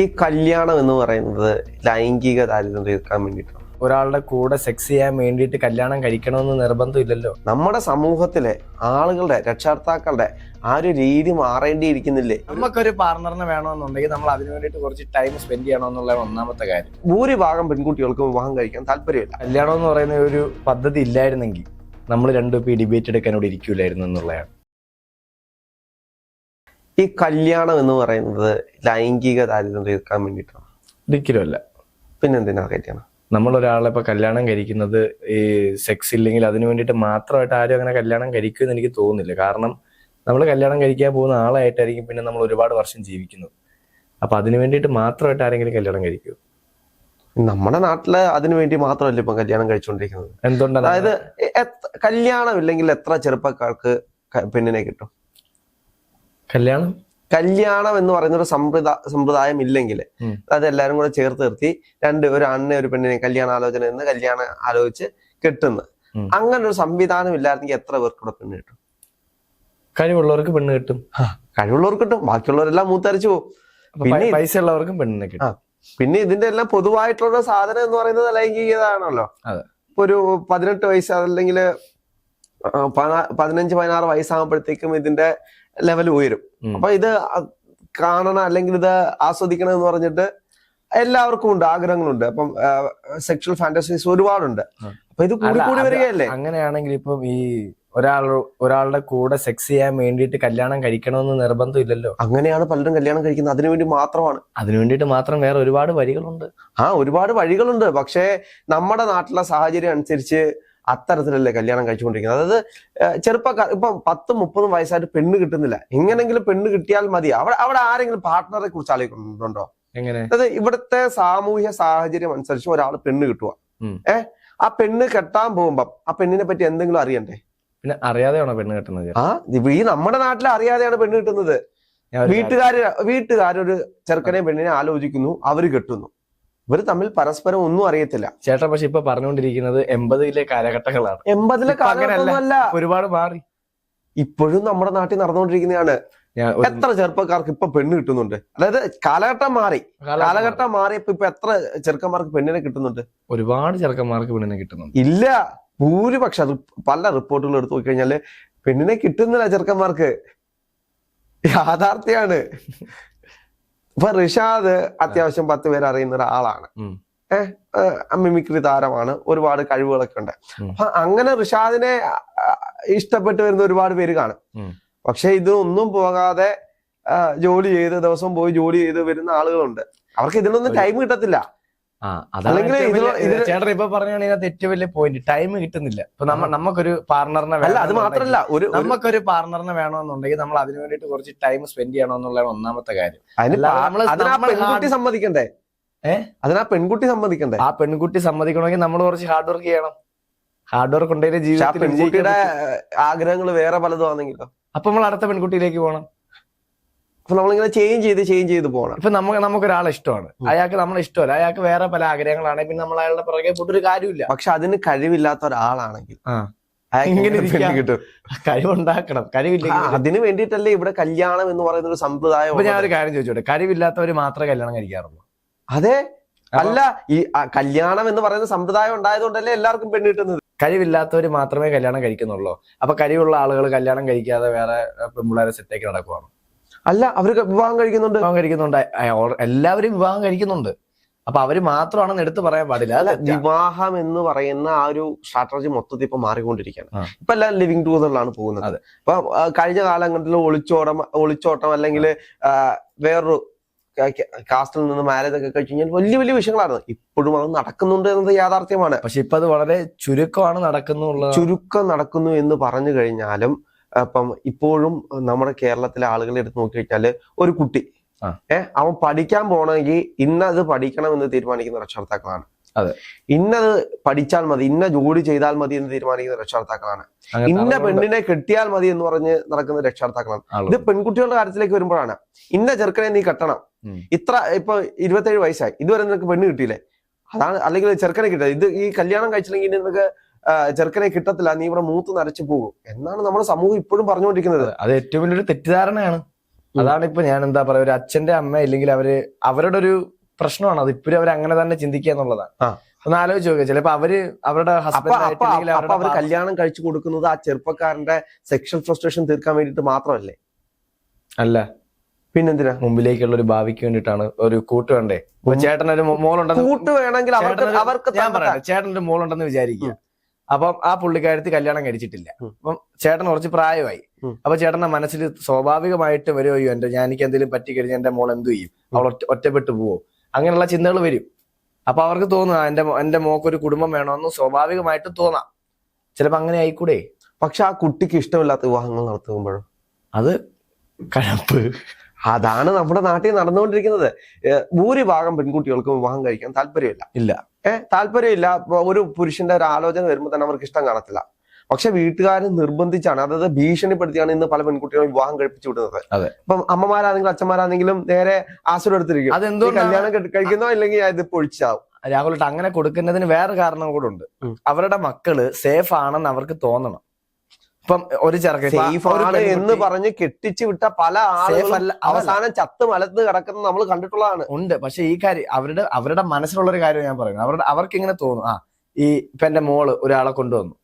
ഈ കല്യാണം എന്ന് പറയുന്നത് ലൈംഗിക ദാരിദ്ര്യം തീർക്കാൻ വേണ്ടിയിട്ടാണ്. ഒരാളുടെ കൂടെ സെക്സ് ചെയ്യാൻ വേണ്ടിയിട്ട് കല്യാണം കഴിക്കണമെന്ന് നിർബന്ധമില്ലല്ലോ. നമ്മുടെ സമൂഹത്തിലെ ആളുകളുടെ രക്ഷകർത്താക്കളുടെ ആ ഒരു രീതി മാറേണ്ടിയിരിക്കുന്നില്ലേ? നമുക്കൊരു പാർട്ണറിനെ വേണമെന്നുണ്ടെങ്കിൽ നമ്മൾ അതിനു വേണ്ടിയിട്ട് കുറച്ച് ടൈം സ്പെൻഡ് ചെയ്യണമെന്നുള്ള ഒന്നാമത്തെ കാര്യം. ഭൂരിഭാഗം പെൺകുട്ടികൾക്ക് വിവാഹം കഴിക്കാൻ താല്പര്യമില്ല. കല്യാണം എന്ന് പറയുന്ന ഒരു പദ്ധതി ഇല്ലായിരുന്നെങ്കിൽ നമ്മൾ രണ്ടു പേര് ഡിബേറ്റ് എടുക്കാൻ ഇവിടെ ഇരിക്കൂലായിരുന്നു എന്നുള്ളതാണ്. ഈ കല്യാണം എന്ന് പറയുന്നത് ലൈംഗിക ദാരിദ്ര്യം തീർക്കാൻ വേണ്ടിയിട്ടാണ്? ഒരിക്കലും അല്ല പിന്നെന്തിനാ കല്യാണം നമ്മൾ ഒരാളെ ഇപ്പൊ കല്യാണം കഴിക്കുന്നത് ഈ സെക്സ് ഇല്ലെങ്കിൽ അതിനു വേണ്ടിയിട്ട് മാത്രമായിട്ട് ആരും അങ്ങനെ കല്യാണം കഴിക്കുമെന്ന് എനിക്ക് തോന്നുന്നില്ല. കാരണം നമ്മൾ കല്യാണം കഴിക്കാൻ പോകുന്ന ആളായിട്ടായിരിക്കും പിന്നെ നമ്മൾ ഒരുപാട് വർഷം ജീവിക്കുന്നത് അപ്പൊ അതിനു വേണ്ടിയിട്ട് മാത്രമായിട്ട് ആരെങ്കിലും കല്യാണം കഴിക്കൂ. നമ്മുടെ നാട്ടിൽ അതിനു വേണ്ടി മാത്രമല്ല ഇപ്പൊ കല്യാണം കഴിച്ചുകൊണ്ടിരിക്കുന്നത് എന്തുകൊണ്ടാണ് അതായത് കല്യാണം ഇല്ലെങ്കിൽ എത്ര ചെറുപ്പക്കാർക്ക് പെണ്ണിനെ കിട്ടും? കല്യാണം? കല്യാണം എന്ന് പറയുന്ന ഒരു സമ്പ്രദായ സമ്പ്രദായം ഇല്ലെങ്കിൽ ഉം. അത് എല്ലാരും കൂടെ ചേർത്ത് നിർത്തി രണ്ട് ഒരു അണ്ണ ഒരു പെണ്ണിനെ കല്യാണ ആലോചന എന്ന് കല്യാണം ആലോചിച്ച് കെട്ടുന്നു. അങ്ങനെ ഒരു സംവിധാനം ഇല്ലായിരുന്നെങ്കിൽ എത്ര പേർക്ക് കൂടെ പെണ്ണ് കിട്ടും? കഴിവുള്ളവർക്ക് പെണ്ണ് കിട്ടും. കഴിവുള്ളവർക്ക് കിട്ടും. ബാക്കിയുള്ളവരെല്ലാം മൂത്തരിച്ചു പോകും. പിന്നെ പൈസ ഉള്ളവർക്കും പെണ്ണിനെ കിട്ടും. പിന്നെ ഇതിന്റെ എല്ലാം പൊതുവായിട്ടുള്ള സാധനം എന്ന് പറയുന്നത് ലൈംഗികത ആണല്ലോ ഒരു പതിനെട്ട് വയസ്സ് അല്ലെങ്കിൽ പതിനഞ്ച് പതിനാറ് വയസ്സാകുമ്പോഴത്തേക്കും ഇതിന്റെ ലെവൽ ഉയരും. അപ്പൊ ഇത് കാണണം അല്ലെങ്കിൽ ഇത് ആസ്വദിക്കണം എന്ന് പറഞ്ഞിട്ട് എല്ലാവർക്കും ഉണ്ട് ആഗ്രഹങ്ങളുണ്ട്. അപ്പം സെക്ഷൽ ഫാന്റസീസ് ഒരുപാടുണ്ട്. അപ്പൊ ഇത് കൂടി കൂടി വരികയല്ലേ? അങ്ങനെയാണെങ്കിൽ ഇപ്പം ഈ ഒരാൾ ഒരാളുടെ കൂടെ സെക്സ് ചെയ്യാൻ വേണ്ടിയിട്ട് കല്യാണം കഴിക്കണമെന്ന് നിർബന്ധമില്ലല്ലോ അങ്ങനെയാണ് പലരും കല്യാണം കഴിക്കുന്നത്. അതിനു വേണ്ടി മാത്രമാണ്. അതിനു വേണ്ടിയിട്ട് മാത്രം വേറെ ഒരുപാട് വഴികളുണ്ട്. ആ ഒരുപാട് വഴികളുണ്ട്. പക്ഷേ നമ്മുടെ നാട്ടിലെ സാഹചര്യം അനുസരിച്ച് അത്തരത്തിലല്ലേ കല്യാണം കഴിച്ചുകൊണ്ടിരിക്കുന്നത്? അതായത് ചെറുപ്പക്കാർ ഇപ്പം പത്തും മുപ്പതും വയസ്സായിട്ട് പെണ്ണ് കിട്ടുന്നില്ല. എങ്ങനെങ്കിലും പെണ്ണ് കിട്ടിയാൽ മതി. അവിടെ അവിടെ ആരെങ്കിലും പാർട്ട്ണറെ കുറിച്ച് ആലോചിക്കുന്നുണ്ടോ? എങ്ങനെ? അതായത് ഇവിടുത്തെ സാമൂഹ്യ സാഹചര്യം അനുസരിച്ച് ഒരാൾ പെണ്ണ് കിട്ടുക ഏഹ് ആ പെണ്ണ് കെട്ടാൻ പോകുമ്പം ആ പെണ്ണിനെ പറ്റി എന്തെങ്കിലും അറിയണ്ടേ? പിന്നെ അറിയാതെയാണോ പെണ്ണ് കെട്ടുന്നത്? ആ ഈ നമ്മുടെ നാട്ടിൽ അറിയാതെയാണ് പെണ്ണ് കിട്ടുന്നത്. വീട്ടുകാർ വീട്ടുകാര് വീട്ടുകാരൊരു ചെറുക്കനെയും പെണ്ണിനെ ആലോചിക്കുന്നു. അവർ കെട്ടുന്നു. ഇവർ തമ്മിൽ പരസ്പരം ഒന്നും അറിയത്തില്ല. ചേട്ടൻ പക്ഷെ ഇപ്പൊ പറഞ്ഞുകൊണ്ടിരിക്കുന്നത് എൺപതിലെ കാലഘട്ടങ്ങളാണ്. എൺപതിലെ കാലഘട്ടങ്ങളല്ല. ഒരുപാട് മാറി. ഇപ്പോഴും നമ്മുടെ നാട്ടിൽ നടന്നുകൊണ്ടിരിക്കുന്നതാണ്. എത്ര ചെറുപ്പക്കാർക്ക് ഇപ്പൊ പെണ്ണ് കിട്ടുന്നുണ്ട്? അതായത് കാലഘട്ടം മാറി. കാലഘട്ടം മാറി. കാലഘട്ടം മാറിയപ്പോ ഇപ്പൊ എത്ര ചെറുക്കന്മാർക്ക് പെണ്ണിനെ കിട്ടുന്നുണ്ട്? ഒരുപാട് ചെറുക്കന്മാർക്ക് പെണ്ണിനെ കിട്ടുന്നുണ്ട്. ഇല്ല. ഭൂരിപക്ഷം. അത് പല റിപ്പോർട്ടുകൾ എടുത്തു നോക്കിക്കഴിഞ്ഞാൽ പെണ്ണിനെ കിട്ടുന്നില്ല ചെറുക്കന്മാർക്ക്. യാഥാർത്ഥ്യാണ്. ഇപ്പൊ റിഷാദ് അത്യാവശ്യം പത്ത് പേര് അറിയുന്ന ഒരാളാണ്. ഏഹ് മിമിക്രി താരമാണ്. ഒരുപാട് കഴിവുകളൊക്കെ ഉണ്ട്. അപ്പൊ അങ്ങനെ റിഷാദിനെ ഇഷ്ടപ്പെട്ട് വരുന്ന ഒരുപാട് പേര് കാണും. പക്ഷെ ഇത് ഒന്നും പോകാതെ ജോലി ചെയ്ത് ദിവസം പോയി ജോലി ചെയ്ത് വരുന്ന ആളുകളുണ്ട്. അവർക്ക് ഇതിനൊന്നും ടൈം കിട്ടത്തില്ല. ചേട്ടൻ ഇപ്പൊ പറഞ്ഞാണ് ഏറ്റവും വലിയ പോയിന്റ് ടൈം കിട്ടുന്നില്ല. ഇപ്പൊ നമ്മ നമുക്കൊരു പാർട്ണറിനെ അല്ല അത് മാത്രല്ല. ഒരു നമുക്കൊരു പാർട്ണറിനെ വേണമെന്നുണ്ടെങ്കിൽ നമ്മൾ അതിനു വേണ്ടിയിട്ട് കുറച്ച് ടൈം സ്പെൻഡ് ചെയ്യണമെന്നുള്ളതാണ് ഒന്നാമത്തെ കാര്യം. പെൺകുട്ടി സമ്മതിക്കണ്ടേ? ഏ? അതിനാ പെൺകുട്ടി സമ്മതിക്കണ്ടേ? ആ പെൺകുട്ടി സമ്മതിക്കണമെങ്കിൽ നമ്മൾ കുറച്ച് ഹാർഡ് വർക്ക് ചെയ്യണം. ഹാർഡ് വർക്ക് ഉണ്ടെങ്കിൽ ജീവിതത്തിൽ പെൺകുട്ടിയുടെ ആഗ്രഹങ്ങൾ വേറെ പലതും ആണെങ്കിലോ. അപ്പൊ നമ്മൾ അടുത്ത പെൺകുട്ടിയിലേക്ക് പോകണം. അപ്പൊ നമ്മളിങ്ങനെ ചേഞ്ച് ചെയ്ത് ചേഞ്ച് ചെയ്ത് പോകണം ഇപ്പൊ നമുക്ക് നമുക്കൊരാളെ ഇഷ്ടമാണ്. അയാൾക്ക് നമ്മളെ ഇഷ്ടമല്ല. അയാൾക്ക് വേറെ പല ആഗ്രഹങ്ങളാണെങ്കിൽ പിന്നെ നമ്മൾ അയാളുടെ പുറകെ പോയിട്ടൊരു കാര്യമില്ല. പക്ഷെ അതിന് കഴിവില്ലാത്ത ഒരാളാണെങ്കിൽ ആ. ഇങ്ങനെ എങ്ങനെ പെണ്ണ് കിട്ടും? കഴിവുണ്ടാക്കണം. കഴിവില്ല അതിന് വേണ്ടിയിട്ടല്ലേ ഇവിടെ കല്യാണം എന്ന് പറയുന്ന ഒരു സമ്പ്രദായം അപ്പൊ ഞാൻ ഒരു കാര്യം ചോദിച്ചോട്ടെ? കഴിവില്ലാത്തവര് മാത്രമേ കല്യാണം കഴിക്കാറുള്ളൂ. അതെ? അല്ല ഈ കല്യാണം എന്ന് പറയുന്ന സമ്പ്രദായം ഉണ്ടായതുകൊണ്ടല്ലേ എല്ലാവർക്കും പെണ്ണ് കിട്ടുന്നത്? കഴിവില്ലാത്തവര് മാത്രമേ കല്യാണം കഴിക്കുന്നുള്ളൂ. അപ്പൊ കഴിവുള്ള ആളുകൾ കല്യാണം കഴിക്കാതെ വേറെ പെൺപിള്ളേരെ സെറ്റാക്കി നടക്കുവാണ്. അല്ല അവർക്ക് വിവാഹം കഴിക്കുന്നുണ്ട്. വിവാഹം കഴിക്കുന്നുണ്ട്. എല്ലാവരും വിവാഹം കഴിക്കുന്നുണ്ട്. അപ്പൊ അവർ മാത്രമാണെന്ന് എടുത്തു പറയാൻ പാടില്ല. അല്ല വിവാഹം എന്ന് പറയുന്ന ആ ഒരു സ്ട്രാറ്റജി മൊത്തത്തിൽ ഇപ്പൊ മാറിക്കൊണ്ടിരിക്കുകയാണ്. ഇപ്പൊ എല്ലാം ലിവിങ് ടുഗദറിലാണ് പോകുന്നത്. അപ്പൊ കഴിഞ്ഞ കാലങ്ങളിൽ ഒളിച്ചോടം ഒളിച്ചോട്ടം അല്ലെങ്കിൽ വേറൊരു കാസ്റ്റിൽ നിന്ന് മാരേജ് ഒക്കെ കഴിച്ചു കഴിഞ്ഞാൽ വലിയ വലിയ വിഷയങ്ങളാണ് ഇപ്പോഴും അത് നടക്കുന്നുണ്ട് എന്നത് യാഥാർത്ഥ്യമാണ്. പക്ഷെ ഇപ്പൊ അത് വളരെ ചുരുക്കമാണ് നടക്കുന്നുള്ള ചുരുക്കം നടക്കുന്നു എന്ന് പറഞ്ഞു കഴിഞ്ഞാലും അപ്പം ഇപ്പോഴും നമ്മുടെ കേരളത്തിലെ ആളുകളെ എടുത്ത് നോക്കി കഴിഞ്ഞാൽ ഒരു കുട്ടി. ഏഹ് അവൻ പഠിക്കാൻ പോകണമെങ്കിൽ ഇന്നത് പഠിക്കണം എന്ന് തീരുമാനിക്കുന്ന രക്ഷകർത്താക്കളാണ്. അതെ. ഇന്നത് പഠിച്ചാൽ മതി ഇന്ന ജോലി ചെയ്താൽ മതി എന്ന് തീരുമാനിക്കുന്ന രക്ഷകർത്താക്കളാണ്. ഇന്ന പെണ്ണിനെ കെട്ടിയാൽ മതി എന്ന് പറഞ്ഞ് നടക്കുന്ന രക്ഷകർത്താക്കളാണ്. ഇത് പെൺകുട്ടികളുടെ കാര്യത്തിലേക്ക് വരുമ്പോഴാണ്. ഇന്ന ചെറുക്കനെ നീ കെട്ടണം. ഇത്ര ഇപ്പൊ ഇരുപത്തേഴ് വയസ്സായി. ഇതുവരെ നിനക്ക് പെണ്ണ് കിട്ടിയില്ലേ? അതാണ് അല്ലെങ്കിൽ ചെറുക്കനെ കിട്ടില്ല ഇത് ഈ കല്യാണം കഴിച്ചില്ലെങ്കിൽ നിനക്ക് ചെറുക്കനെ കിട്ടത്തില്ല നീ ഇവിടെ മൂത്ത് നരച്ചു പോകും. എന്നാണ് നമ്മുടെ സമൂഹം ഇപ്പോഴും പറഞ്ഞുകൊണ്ടിരിക്കുന്നത്. അത് ഏറ്റവും വലിയൊരു തെറ്റിദ്ധാരണയാണ്. അതാണ് ഇപ്പൊ ഞാൻ എന്താ പറയാ ഒരു അച്ഛന്റെ അമ്മ ഇല്ലെങ്കിൽ അവർ അവരുടെ ഒരു പ്രശ്നമാണ്. അത് ഇപ്പോഴും അവർ അങ്ങനെ തന്നെ ചിന്തിക്കുക എന്നുള്ളതാണ്. ഒന്ന് ആലോചിച്ച് നോക്കുക ചിലപ്പോ അവർ അവരുടെ ഹസ്ബൻഡ് അവർ കല്യാണം കഴിച്ചു കൊടുക്കുന്നത് ആ ചെറുപ്പക്കാരന്റെ സെക്ഷൽ ഫ്രസ്ട്രേഷൻ തീർക്കാൻ വേണ്ടിട്ട് മാത്രമല്ലേ? അല്ല. പിന്നെന്തിനാ? മുമ്പിലേക്കുള്ള ഒരു ഭാവിക്ക് വേണ്ടിയിട്ടാണ് ഒരു കൂട്ട് വേണ്ടേ? ചേട്ടനൊരു മോളുണ്ടെന്ന് കൂട്ട് വേണമെങ്കിൽ അവർക്ക് അവർക്ക് ഞാൻ തന്നെത്താൻ- പറയാം ചേട്ടനൊരു മോളുണ്ടെന്ന് വിചാരിക്കുക. അപ്പം ആ പുള്ളിക്കാരത്തി കല്യാണം കഴിച്ചിട്ടില്ല. അപ്പം ചേട്ടൻ കുറച്ച് പ്രായമായി. അപ്പൊ ചേട്ടന്റെ മനസ്സിൽ സ്വാഭാവികമായിട്ട് വരുമോ അയ്യോ എന്റെ ഞാൻ എനിക്ക് എന്തെങ്കിലും പറ്റി കഴിഞ്ഞാൽ എന്റെ മോൾ എന്തു ചെയ്യും? അവൾ ഒറ്റപ്പെട്ട് പോവോ. അങ്ങനെയുള്ള ചിന്തകൾ വരും. അപ്പൊ അവർക്ക് തോന്നുക എന്റെ എന്റെ മോക്ക് ഒരു കുടുംബം വേണമെന്ന് സ്വാഭാവികമായിട്ട് തോന്നാം. ചിലപ്പോ അങ്ങനെ ആയിക്കൂടെ? പക്ഷെ ആ കുട്ടിക്ക് ഇഷ്ടമില്ലാത്ത വിവാഹങ്ങൾ നടത്തുമ്പോഴും? അത് കഴപ്പ്. അതാണ് നമ്മുടെ നാട്ടിൽ നടന്നുകൊണ്ടിരിക്കുന്നത്. ഭൂരിഭാഗം പെൺകുട്ടികൾക്കും വിവാഹം കഴിക്കാൻ താല്പര്യമില്ല. ഇല്ല. ഏഹ് താല്പര്യമില്ല. ഒരു പുരുഷന്റെ ഒരു ആലോചന വരുമ്പോൾ തന്നെ അവർക്ക് ഇഷ്ടം കാണത്തില്ല. പക്ഷെ വീട്ടുകാർ നിർബന്ധിച്ചാണ് അതായത് ഭീഷണിപ്പെടുത്തിയാണ് ഇന്ന് പല പെൺകുട്ടികളും വിവാഹം കഴിപ്പിച്ചു വിടുന്നത്. അപ്പൊ ഇപ്പം അമ്മമാരാണെങ്കിലും അച്ഛന്മാരാണെങ്കിലും നേരെ ആസുരം എടുത്തിരിക്കും അതെന്തോ കല്യാണം കഴി- കഴിക്കുന്നോ അല്ലെങ്കിൽ ഇത് പൊഴിച്ചാവും. രാഹുൽ അങ്ങനെ കൊടുക്കുന്നതിന് വേറെ കാരണം കൂടെ ഉണ്ട്. അവരുടെ മക്കൾ സേഫ് ആണെന്ന് അവർക്ക് തോന്നണം. ഇപ്പം ഒരു ചെറുക്കൻ എന്ന് പറഞ്ഞ് കെട്ടിച്ചു വിട്ട പല ആളുകളും അവസാനം ചത്ത് മലത്ത് കിടക്കുന്ന നമ്മൾ കണ്ടിട്ടുള്ളതാണ്. ഉണ്ട്. പക്ഷെ ഈ കാര്യം അവരുടെ അവരുടെ മനസ്സിലുള്ള ഒരു കാര്യം ഞാൻ പറയുന്നത് അവരുടെ അവർക്ക് ഇങ്ങനെ തോന്നും. ആ ഈ ഇപ്പൊ എന്റെ മോൾ ഒരാളെ കൊണ്ടുവന്നു.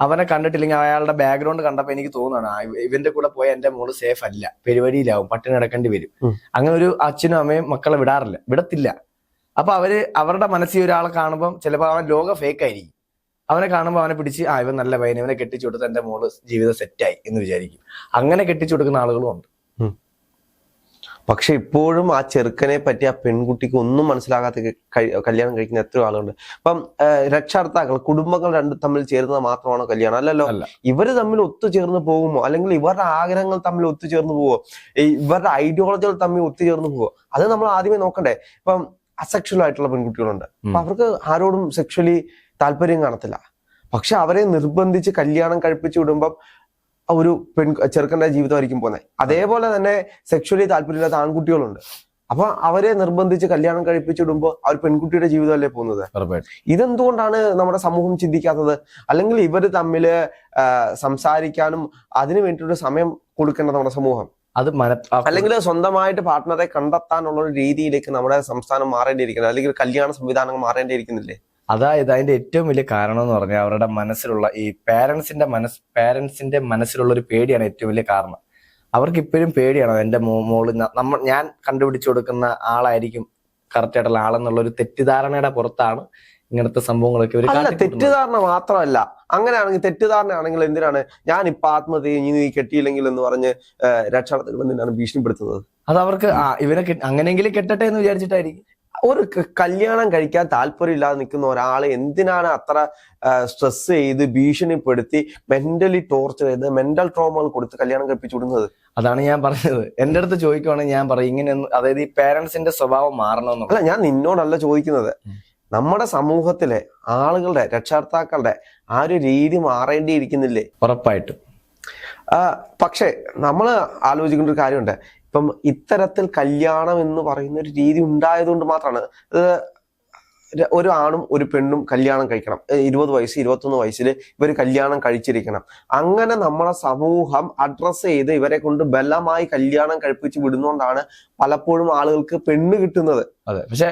അവനെ കണ്ടിട്ടില്ലെങ്കിൽ അയാളുടെ ബാക്ക്ഗ്രൗണ്ട് കണ്ടപ്പോ എനിക്ക് തോന്നുകയാണ് ഇവന്റെ കൂടെ പോയ എന്റെ മോൾ സേഫ് അല്ല. പെരുവഴിയിലാവും പട്ടിണി കിടക്കേണ്ടി വരും. അങ്ങനെ ഒരു അച്ഛനും അമ്മയും മക്കളെ വിടാറില്ല. വിടത്തില്ല. അപ്പൊ അവർ അവരുടെ മനസ്സിൽ ഒരാളെ കാണുമ്പോൾ ചിലപ്പോൾ അവൻ ലോക ഫേക്ക് ആയിരിക്കും. അവനെ കാണുമ്പോൾ അവനെ പിടിച്ച് ആ ഇവൻ നല്ല പയ്യൻ ഇവനെ കെട്ടിച്ചു കൊടുത്ത് എന്റെ മോൾ ജീവിതം സെറ്റായി എന്ന് വിചാരിക്കും. അങ്ങനെ കെട്ടിച്ചു കൊടുക്കുന്ന ആളുകളും ഉണ്ട്. പക്ഷെ ഇപ്പോഴും ആ ചെറുക്കനെ പറ്റി ആ പെൺകുട്ടിക്ക് ഒന്നും മനസ്സിലാകാത്ത കല്യാണം കഴിക്കുന്ന എത്രയോ ആളുകളുണ്ട്. അപ്പം രക്ഷാർത്ഥാക്കൾ കുടുംബങ്ങൾ രണ്ടും തമ്മിൽ ചേരുന്നത് മാത്രമാണോ കല്യാണം? അല്ലല്ലോ അല്ല. ഇവർ തമ്മിൽ ഒത്തുചേർന്ന് പോകുമോ? അല്ലെങ്കിൽ ഇവരുടെ ആഗ്രഹങ്ങൾ തമ്മിൽ ഒത്തുചേർന്ന് പോവോ ഇവരുടെ ഐഡിയോളജികൾ തമ്മിൽ ഒത്തുചേർന്ന് പോവോ അത് നമ്മൾ ആദ്യമേ നോക്കണ്ടേ. ഇപ്പം അസെക്ഷൽ ആയിട്ടുള്ള പെൺകുട്ടികളുണ്ട്. അപ്പൊ അവർക്ക് ആരോടും സെക്ഷലി താല്പര്യം കാണത്തില്ല. പക്ഷെ അവരെ നിർബന്ധിച്ച് കല്യാണം കഴിപ്പിച്ചു വിടുമ്പം ഒരു പെൺ ചെറുക്കന്റെ ജീവിതമായിരിക്കും പോകുന്നത്. അതേപോലെ തന്നെ സെക്ഷലി താല്പര്യമില്ലാത്ത ആൺകുട്ടികളുണ്ട്. അപ്പൊ അവരെ നിർബന്ധിച്ച് കല്യാണം കഴിപ്പിച്ചിടുമ്പോൾ വിടുമ്പോൾ അവർ പെൺകുട്ടിയുടെ ജീവിതമല്ലേ പോകുന്നത്? ഇതെന്തുകൊണ്ടാണ് നമ്മുടെ സമൂഹം ചിന്തിക്കാത്തത്? അല്ലെങ്കിൽ ഇവർ തമ്മിൽ സംസാരിക്കാനും അതിനു വേണ്ടിയിട്ട് സമയം കൊടുക്കേണ്ടത് നമ്മുടെ സമൂഹം? അത് മന അല്ലെങ്കിൽ സ്വന്തമായിട്ട് പാർട്ട്ണറെ കണ്ടെത്താനുള്ള ഒരു രീതിയിലേക്ക് നമ്മുടെ സംസ്ഥാനം മാറേണ്ടിയിരിക്കുന്നത് അല്ലെങ്കിൽ കല്യാണ സംവിധാനങ്ങൾ മാറേണ്ടിയിരിക്കുന്നില്ലേ? അതായത് അതിന്റെ ഏറ്റവും വലിയ കാരണം എന്ന് പറഞ്ഞാൽ അവരുടെ മനസ്സിലുള്ള ഈ പാരന്റ്സിന്റെ മനസ് പാരന്റ്സിന്റെ മനസ്സിലുള്ള ഒരു പേടിയാണ് ഏറ്റവും വലിയ കാരണം. അവർക്ക് ഇപ്പോഴും പേടിയാണ് എന്റെ മോ മോൾ നമ്മൾ ഞാൻ കണ്ടുപിടിച്ചു കൊടുക്കുന്ന ആളായിരിക്കും കറക്റ്റ് ആയിട്ടുള്ള ആളെന്നുള്ള ഒരു തെറ്റിദ്ധാരണയുടെ പുറത്താണ് ഇങ്ങനത്തെ സംഭവങ്ങളൊക്കെ അല്ല തെറ്റിദ്ധാരണ മാത്രമല്ല. അങ്ങനെയാണെങ്കിൽ തെറ്റിദ്ധാരണ ആണെങ്കിൽ എന്തിനാണ്? ഞാൻ ഇപ്പൊ ആത്മഹത്യ ഇനി നീ കെട്ടിയില്ലെങ്കിൽ എന്ന് പറഞ്ഞ് രക്ഷാർത്ഥികൾ എന്തിനാണ് ഭീഷണിപ്പെടുത്തുന്നത്? അത് അവർക്ക് കെ- അങ്ങനെയെങ്കിലും കെട്ടട്ടെ എന്ന് വിചാരിച്ചിട്ടായിരിക്കും. ഒരു കല്യാണം കഴിക്കാൻ താല്പര്യമില്ലാതെ നിൽക്കുന്ന ഒരാളെ എന്തിനാണ് അത്ര സ്ട്രെസ് ചെയ്ത് ഭീഷണിപ്പെടുത്തി മെന്റലി ടോർച്ചർ ചെയ്ത് മെന്റൽ ട്രോമകൾ കൊടുത്ത് കല്യാണം കഴിപ്പിച്ചു വിടുന്നത്? അതാണ് ഞാൻ പറഞ്ഞത്. എന്റെ അടുത്ത് ചോദിക്കുവാണെങ്കിൽ ഞാൻ പറയും ഇങ്ങനെ അതായത് ഈ പേരൻസിന്റെ സ്വഭാവം മാറണമെന്ന് അല്ല ഞാൻ നിന്നോടല്ല ചോദിക്കുന്നത്. നമ്മുടെ സമൂഹത്തിലെ ആളുകളുടെ രക്ഷാർത്താക്കളുടെ ആ ഒരു രീതി മാറേണ്ടിയിരിക്കുന്നില്ലേ? ഉറപ്പായിട്ടും. പക്ഷേ നമ്മൾ ആലോചിക്കേണ്ട ഒരു കാര്യമുണ്ട്. ഇപ്പം ഇത്തരത്തിൽ കല്യാണം എന്ന് പറയുന്ന ഒരു രീതി ഉണ്ടായതുകൊണ്ട് മാത്രമാണ്. ഒരു ആണും ഒരു പെണ്ണും കല്യാണം കഴിക്കണം. ഇരുപത് വയസ്സ് ഇരുപത്തൊന്ന് വയസ്സിൽ ഇവർ കല്യാണം കഴിച്ചിരിക്കണം. അങ്ങനെ നമ്മളെ സമൂഹം അഡ്രസ്സ് ചെയ്ത് ഇവരെ കൊണ്ട് ബലമായി കല്യാണം കഴിപ്പിച്ച് വിടുന്നോണ്ടാണ് പലപ്പോഴും ആളുകൾക്ക് പെണ്ണ് കിട്ടുന്നത്.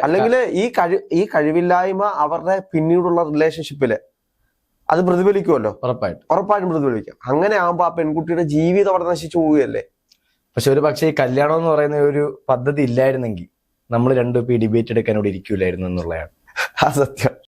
അല്ലെങ്കിൽ ഈ കഴി ഈ കഴിവില്ലായ്മ അവരുടെ പിന്നീടുള്ള റിലേഷൻഷിപ്പിൽ അത് പ്രതിഫലിക്കുമല്ലോ ഉറപ്പായിട്ടും. ഉറപ്പായിട്ടും പ്രതിഫലിക്കും. അങ്ങനെ ആകുമ്പോൾ ആ പെൺകുട്ടിയുടെ ജീവിതം അവിടെ നശിച്ചു പോവുകയല്ലേ? പക്ഷെ ഒരു പക്ഷേ ഈ കല്യാണം എന്ന് പറയുന്ന ഒരു പദ്ധതി ഇല്ലായിരുന്നെങ്കിൽ നമ്മൾ രണ്ടു പേ ഡിബേറ്റ് എടുക്കാൻ ഇവിടെ ഇരിക്കൂലായിരുന്നു എന്നുള്ളതാണ്. ആ സത്യം.